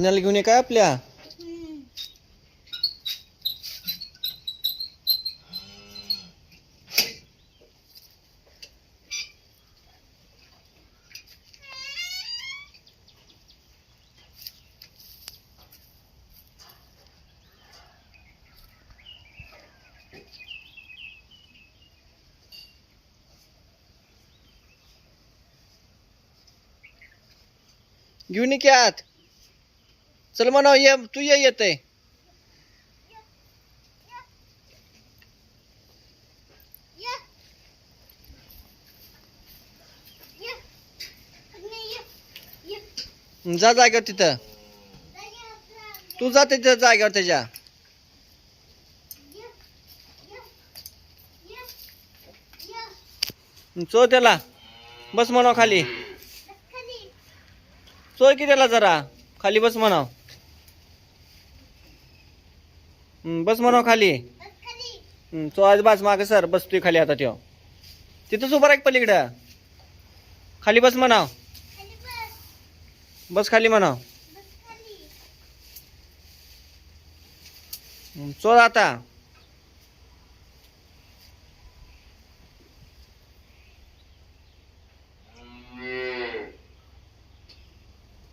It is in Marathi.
पुण्याला घेऊन काय आपल्या? घेऊन आत. चल म्हणा ये तू ये येते. जा जागेवर तिथं. तू जा तिथं जागेवर त्याच्या. चो त्याला. बस म्हणाव खाली. चोय की त्याला जरा. खाली बस म्हणाव. बस म्हणाव खाली. तो चो आज बस मागे सर बस तू खाली आता त्यो. तिथंच उभा राहील पलीकडं. खाली बस म्हणाव. बस खाली म्हणाव. चोर आता.